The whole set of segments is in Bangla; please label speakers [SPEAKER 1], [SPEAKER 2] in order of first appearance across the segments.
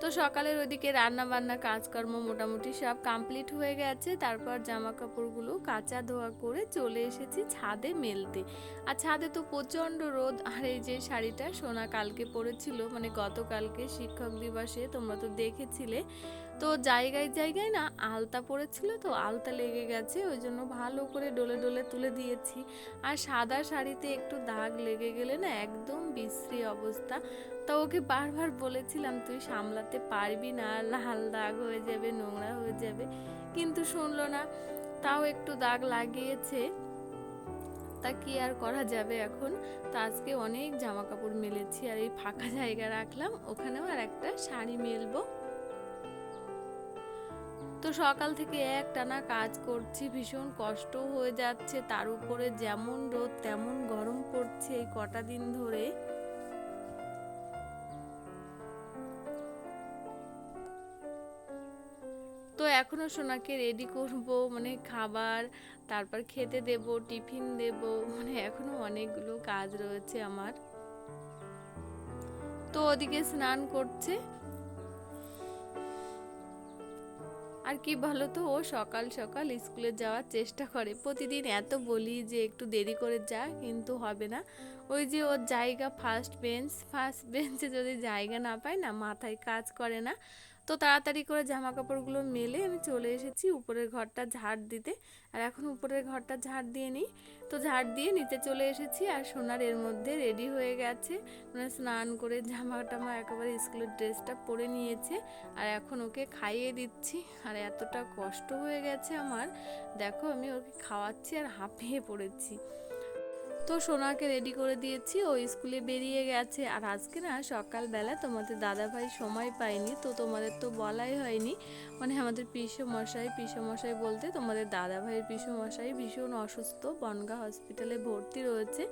[SPEAKER 1] তো সকালের ওইদিকে রান্না বান্না কাজকর্ম মোটামুটি সব কমপ্লিট হয়ে গেছে। তারপর জামা কাপড়গুলো কাঁচা ধোয়া করে চলে এসেছি ছাদে মেলতে। আর ছাদে তো প্রচণ্ড রোদ, আর এই যে শাড়িটা সোনা কালকে পরেছিল মানে গতকালকে শিক্ষক দিবসে তোমরা তো দেখেছিলে। তো জায়গায় জায়গায় না আলতা পড়েছিল, তো আলতা লেগে গেছে, ওই জন্য ভালো করে ডলে ডলে তুলে দিয়েছি। আর সাদা শাড়িতে একটু দাগ লেগে গেলে না একদম বিশ্রী অবস্থা। তা ওকে বারবার বলেছিলাম, তুই সামলাতে পারবি না, লাল দাগ হয়ে যাবে, নোংরা হয়ে যাবে। কিন্তু শুনলো না, তাও একটু দাগ লাগিয়েছে। তা কি আর করা যাবে এখন? তো আজকে অনেক জামা কাপড় মেলেছি আর এই ফাঁকা জায়গা রাখলাম, ওখানেও আর একটা শাড়ি মেলবো। তো সকাল থেকে এক টানা কাজ করছি, ভীষণ কষ্ট হয়ে যাচ্ছে, তার উপরে যেমন রোদ তেমন গরম পড়ছে এই কটা দিন ধরে। তো এখনও সোনাকে রেডি করব মানে খাবার, তারপর খেতে দেব টিফিন দেব মানে এখনও অনেকগুলো কাজ রয়েছে আমার। তো ওদিকে স্নান করছে। আর কি ভালো তো ও সকাল সকাল স্কুলে যাওয়ার চেষ্টা করে। প্রতিদিন এত বলি যে একটু দেরি করে যা কিন্তু হবে না। ওই যে ওর জায়গা ফার্স্ট বেঞ্চ ফার্স্ট বেঞ্চে যদি জায়গা না পায় না, মাথায় কাজ করে না। তো তাড়াতাড়ি করে জামা কাপড়গুলো মেলে আমি চলে এসেছি উপরের ঘরটা ঝাড় দিতে। আর এখন উপরের ঘরটা ঝাড় দিয়ে নিই। তো ঝাড় দিয়ে নিচে চলে এসেছি আর সোনার এর মধ্যে রেডি হয়ে গেছে। মানে স্নান করে জামা টামা একেবারে স্কুলের ড্রেসটা পরে নিয়েছে। আর এখন ওকে খাইয়ে দিচ্ছি। আর এতটা কষ্ট হয়ে গেছে আমার। দেখো আমি ওকে খাওয়াচ্ছি আর হাঁপিয়ে পড়েছি। তো সোনাকে রেডি করে দিয়েছি, ও স্কুলে বেরিয়ে গেছে। আর আজকে না, সকালবেলা তোমাদের দাদা ভাই সময় পায়নি, তো তোমাদের তো বলাই হয়নি। মানে আমাদের মশাই মশাই বলতে তোমাদের দাদা ভাইয়ের পিসো মশাই ভীষণ অসুস্থ, বনগা হসপিটালে ভর্তি রয়েছে।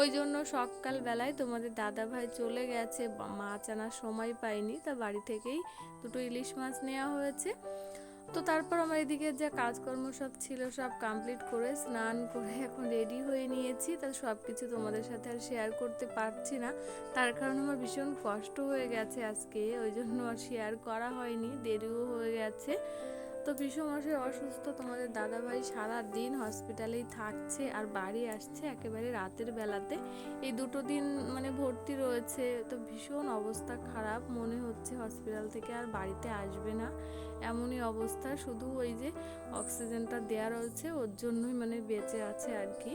[SPEAKER 1] ওই জন্য সকালবেলায় তোমাদের দাদা ভাই চলে গেছে মাছ আনার সময় পায়নি, তা বাড়ি থেকেই দুটো ইলিশ মাছ নেওয়া হয়েছে। তো তারপর আমার এদিকে যা কাজকর্ম সব ছিল, সব কমপ্লিট করে, স্নান করে এখন রেডি হয়ে নিয়েছি। তা সব কিছু তোমাদের সাথে আর শেয়ার করতে পারছি না। তার কারণে আমার ভীষণ কষ্ট হয়ে গেছে আজকে, ওই জন্য আর শেয়ার করা হয়নি, দেরিও হয়ে গেছে। তো ভীষণমশাই অসুস্থ তোমাদের দাদাভাই সারা দিন হসপিটালেই থাকছে আর বাড়ি আসছে একেবারে রাতের বেলাতে। এই দুটো দিন মানে ভর্তি রয়েছে, তো ভীষণ অবস্থা খারাপ। মনে হচ্ছে হসপিটাল থেকে আর বাড়িতে আসবে না। এমনই অবস্থা, শুধু ওই যে অক্সিজেনটা দেওয়া রয়েছে, ওর জন্যই মানে বেঁচে আছে আর কি।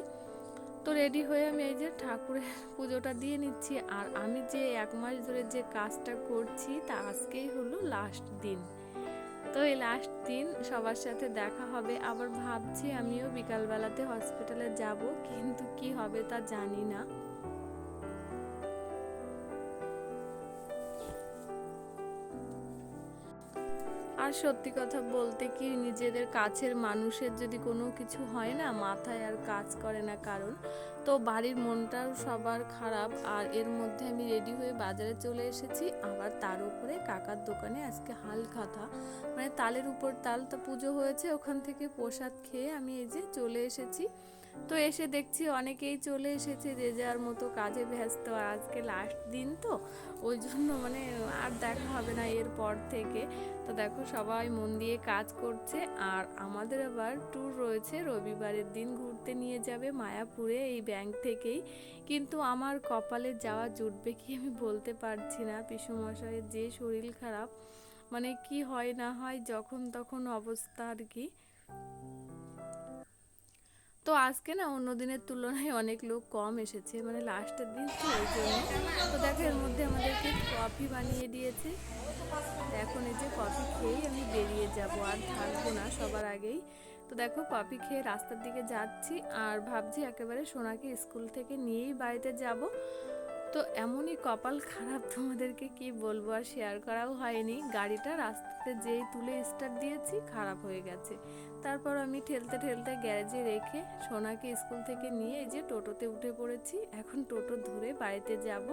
[SPEAKER 1] তো রেডি হয়ে আমি এই যে ঠাকুরের পুজোটা দিয়ে নিচ্ছি। আর আমি যে এক মাস ধরে যে কাজটা করছি, তা আজকেই হলো লাস্ট দিন। তো এই লাস্ট দিন সবার সাথে দেখা হবে। আবার ভাবছি আমিও বিকালবেলাতে হসপিটালে যাব, কিন্তু কি হবে তা জানি না। আর সত্যি কথা বলতে কি নিজেদের কাছের মানুষের যদি কোনো কিছু হয় না, মাথায় আর কাজ করে না কারণ, তো বাড়ির মনটাও সবার খারাপ। আর এর মধ্যে আমি রেডি হয়ে বাজারে চলে এসেছি। আবার তার উপরে কাকার দোকানে আজকে হাল খাতা। মানে তালের উপর তাল তো পুজো হয়েছে, ওখান থেকে প্রসাদ খেয়ে আমি এই যে চলে এসেছি। তো এসে দেখছি অনেকেই চলে এসেছে যে যার মতো কাজে ব্যস্ত। আর আজকে লাস্ট দিন তো, ওই জন্য মানে আর দেখা হবে না এরপর থেকে। তো দেখো সবাই মন দিয়ে কাজ করছে, আর আমাদের আবার ট্যুর রয়েছে। রবিবারের দিন ঘুরতে নিয়ে যাবে মায়াপুরে এই ব্যাংক থেকেই। কিন্তু আমার কপালে যাওয়া জুটবে কি আমি বলতে পারছি না। পিসুমশাইয়ের যে শরীর খারাপ মানে কি হয় না হয়, যখন তখন অবস্থা আর কি। তো আজকে না অন্য দিনের তুলনায় অনেক লোক কম এসেছে মানে লাস্টের দিন তো ওই জন্য। তো দেখো এর মধ্যে আমাদেরকে কফি বানিয়ে দিয়েছে। এখন এই যে কফি খেয়েই আমি বেরিয়ে যাব, আর থাকব না সবার আগেই। তো দেখো কফি খেয়ে রাস্তার দিকে যাচ্ছি, আর ভাবছি একেবারে সোনাকে স্কুল থেকে নিয়েই বাড়িতে যাব। তো এমনই কপাল খারাপ তোমাদেরকে কি বলব আর শেয়ার করাও হয়নি। গাড়িটা রাস্তাতে যেই তুলে স্টার্ট দিয়েছি, খারাপ হয়ে গেছে। তারপর আমি ঠেলতে ঠেলতে গ্যারেজে রেখে সোনাকে স্কুল থেকে নিয়ে এই যে টোটোতে উঠে পড়েছি। এখন টোটো ধরে বাড়িতে যাব।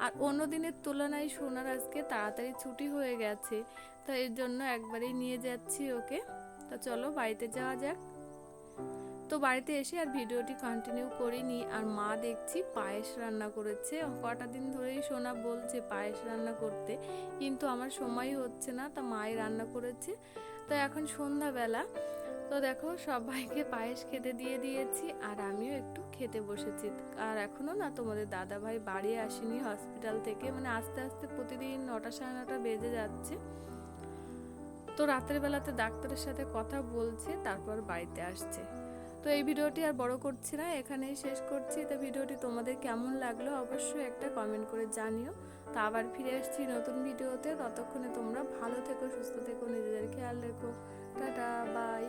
[SPEAKER 1] আর অন্য দিনের তুলনায় সোনার আজকে তাড়াতাড়ি ছুটি হয়ে গেছে। তো এর জন্য একবারেই নিয়ে যাচ্ছি ওকে। তো চলো বাড়িতে যাওয়া যাক। তো বাড়িতে এসে আর ভিডিওটি কন্টিনিউ করিনি। আর মা দেখছি পায়েস রান্না করেছে। কটা দিন ধরেই সোনা বলছে পায়েস রান্না করতে। কিন্তু আমার সময় হচ্ছে না তা মাই রান্না করেছে। তো এখন সন্ধ্যাবেলা। তো দেখো সবাইকে পায়েস খেতে দিয়ে দিয়েছি। আর আমিও একটু খেতে বসেছি। আর এখনও না তোমাদের দাদা ভাই বাড়ি আসেনি হসপিটাল থেকে। মানে আস্তে আস্তে প্রতিদিন নটা সাড়ে নটা বেজে যাচ্ছে। তো রাতের বেলাতে ডাক্তারের সাথে কথা বলছে তারপর বাড়িতে আসছে। তো এই ভিডিওটি আর বড় করছি না, এখানেই শেষ করছি। তো ভিডিওটি তোমাদের কেমন লাগল অবশ্যই একটা কমেন্ট করে জানিও। তো আবার ফিরে আসছি নতুন ভিডিওতে, ততক্ষণে তোমরা ভালো থেকো, সুস্থ থেকো নিজেদের খেয়াল রেখো। Tata bye